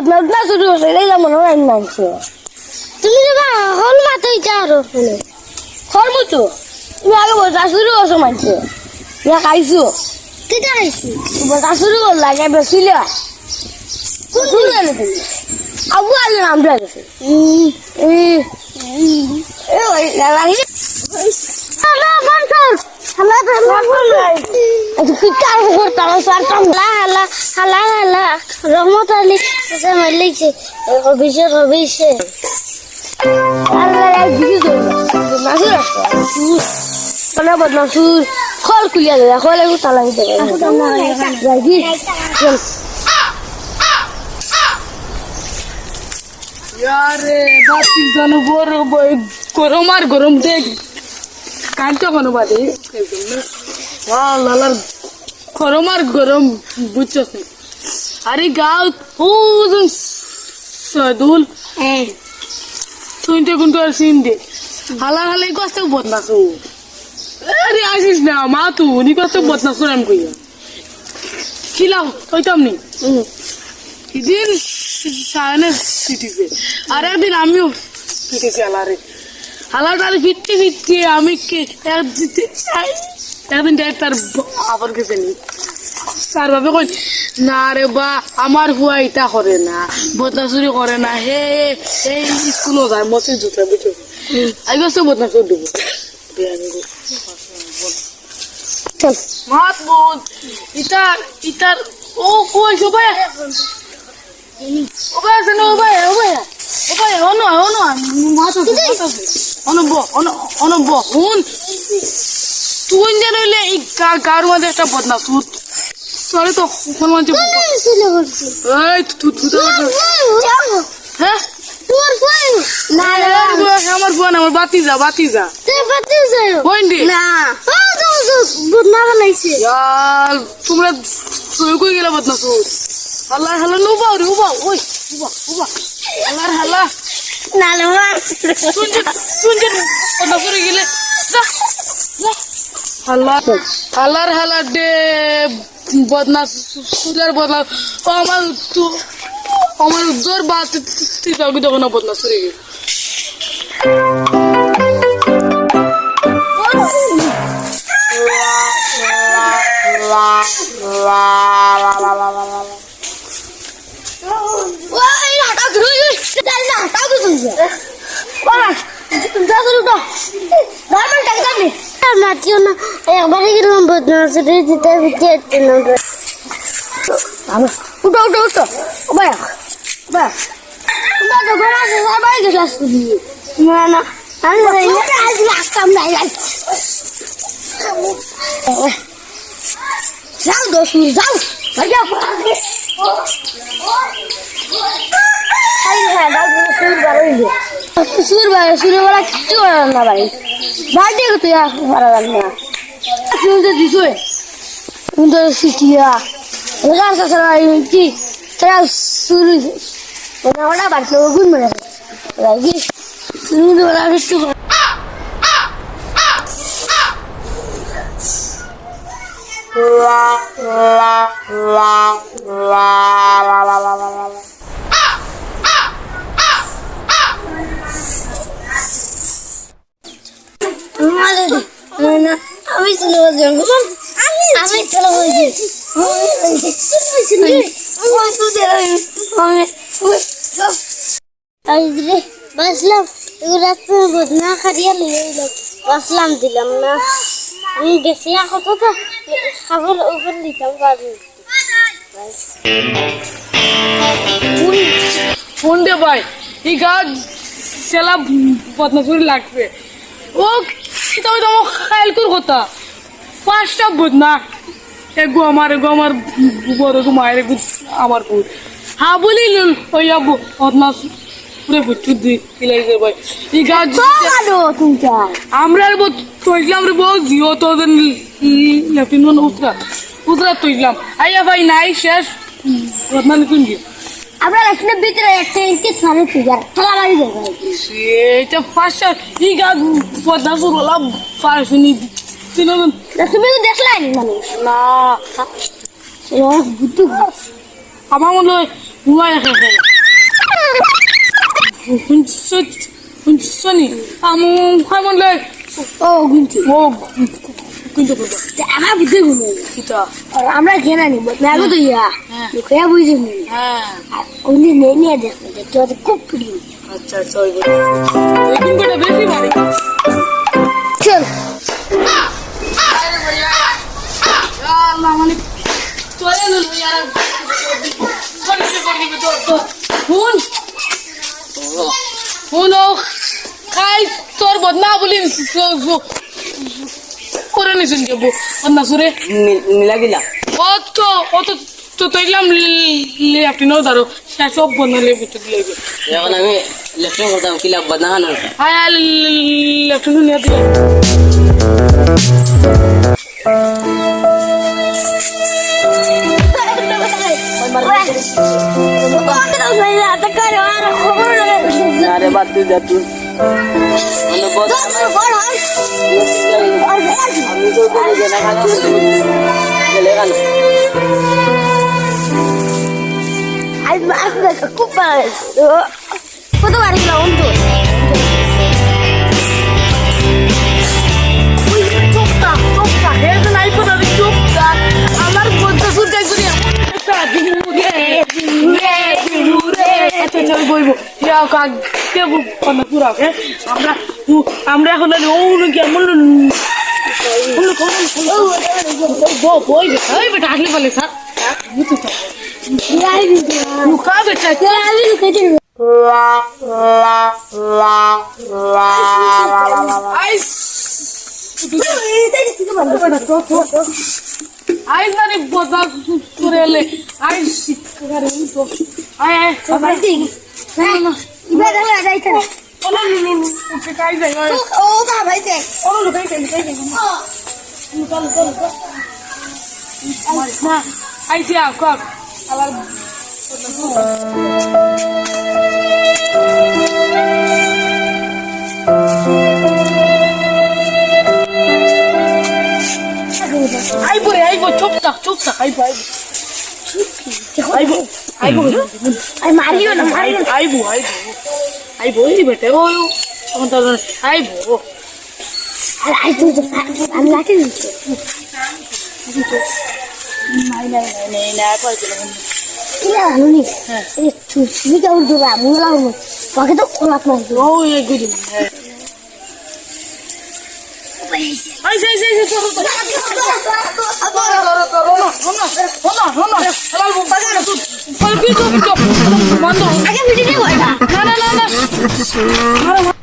বদনাম না শুরু হচ্ছে এটাই যেমন হয় মানছে তুমি যাবা হল মাতই যাও শুনে খরমু তো তুমি আগে বদনা শুরু করছ মানছে ইয়া খাইছো কেটা আইছি বদনা শুরু করলা কে বেশিলে শুরু করলে তুমি আবু আগে নাম গেছে হালা বন্ধর হালা হালা কিতার করতাম সারতাম হালা হালা হালা হালা রহমত আলী সে মারলিছে মানে খল খুলিয়া দেবে খল একটু তালা দিতে যাই চল। আরে বাতি জন বড় বই গরম আর গরম দেখ। কালকে কোনো বাদে? লালার গরম আর গরম বুঝছ আরে গাও ওজন সদুল। শুনতে কিন্তু আর সিন দে। হালার হালাই কষ্ট বদনাসু আরে আসিস না মা তু উনি কষ্ট বদনাসু আমি কইয়া। খিলাও হইতাম নি? এদিন সায়নে ফিটিছে আর একদিন আমিও ফিটেছি আলারে আলাদারে ফিরতে ফিরতে আমি কে এক দিতে- একদিন দেখ তার আবার গেছে নি। তার ভাবে কই না রে বা আমার হুয়া ইটা করে না বদনাচুরি করে না হে এই স্কুলও যায় মতে জুতা বুঝো আই গেছে বদনাচুর দেবো চল। মাত বোন ইটার ইটার ও কই সবাই? ওবাই আছে না ওবাই ওবাই ওবাই অন অন মাত অন ব অন অন ব হুন। তুই যেন হইলে এই গার মধ্যে একটা বদনা সুত সরে তো কোন মঞ্চে ছিল করছি। এই তু তু তো হ্যাঁ? আমার ফোন আমার বাতি যা বাতি যা তে পাতে যাও না। ও তো বুদনা তোমরা কই গেলা বদনা সুত আল্লাহ হাল্লা নো বাও রে উবা ওই উবা উবা আল্লাহর হাল্লা। না শুনছেন শুনছেন কথা গেলে। হাল্লা হাল্লার হাল্লা ডে বদনা আমার তু আমার দেখো না বদনা সরে যাই না হাটা ধুই বাবা মাতিও না একবারে গেলাম বদনা সেটা দিতে দিতে না আমি উঠো উঠো উঠো। ভাই উঠো তো ঘরে আছে সবাই দিয়ে না না আমি আজ রাখতাম না যাও দোষ যাও। ভাইয়া সুরবেলা সুরবেলা কিচ্ছু করার না ভাই ভাই দেখো তুই পারা যাবে না। শুনতে দিছই। শুনতে শিখিয়া। আছে কি? তারা শুরু ওটা ওটা বাড়ছে গুণ মেরে কি? শুরু বেলা একটু না আমি চলে যাব আমি চলে বলছি বাসলাম রাত্রে বদনা খারিয়া লিয়ে বাসলাম দিলাম না আমি গেছি কত তো খাবার উপর দিতাম পারি ফোন দে ভাই, এই গাছ সেলা বদনাচুরি লাগছে ও তুমি তো আমার খাইল কর কথা। পাঁচটা বদনা এগো আমার এগো আমার বড় গো মায়ের এগো আমার বুট হা বলি লুল ওই আবু বদনা পুরে বুচ্ছু দি ইলাই দে ভাই। এই গাছ চাই আমরা আর বহুত তৈলাম রে বহুত জিও তো দেন লেফটিন মান উতরা উতরা তৈলাম। আইয়া ভাই নাই শেষ। বদনা নিকুন গিয়ে? আমরা এখানে ভিতরে একটা ইনকে সারে ফিগার খেলা বাড়ি যাবে। এটা ফার্স্ট ই গা পদ্মা সুরলা ফার্সুনি তিনজন তুমি তো দেখলাই মানুষ না। বুদ্ধু আমার মনে হয় ঘুমাই রাখে শুনছি? আমি কেমন লে ও গুনছি ও কিন্তু আমার বুঝে গুলো কিতা আমরা ঘেরা নিব ম্যাগো তো ইয়া। হ্যাঁ। খেয়া বুঝে নি। হ্যাঁ। আর উনি নিয়ে নিয়ে দেখো দেখতে খুব প্রিয়। আচ্ছা আচ্ছা কিন্তু বেশি বাড়ি। বদনা বলি করে নিছেন কে বদনা সুরে নীলাগিলা ও তো ও তো তো তো ইলাম লে আপনি নো দারো সব বদনা লে বিতে দিলে এখন আমি লেফটিং করতাম কিলা বদনাহান আয় লেফট নিয়ে দিলে আরে বাদ তুই যা তুই মানে কত বার অন্ত আমার বন্ধু সুরকাই করি আচ্ছা বলব। ইয়া কাক কে বন্ধ পুরা ওকে আমরা আমরা এখন ওগুলো কি এমন বই বেটা ওই বেটা আসলে বলে স্যার লুকা বেটা আইস মানে বদা করে আইস শিক্ষারে তো আয় আয় আইসি আবার আইবো রে আইবো চুপ থাক চুপ থাক আইবো আইবো। আইবো আইবো। মারিও না মারিও আইবো আইবো। আইবো এই বেটে ও তখন তো আইবো। আর আই তুই তো আমি লাঠি দিচ্ছি নাই নাই নাই নাই না। কই দিলাম ইলা নুনি এই চুষি কা উর্দু রা মুলা উর্দু পাকে তো কোলাপ না ও এই গুদি চল আগে ভিডিও না না না না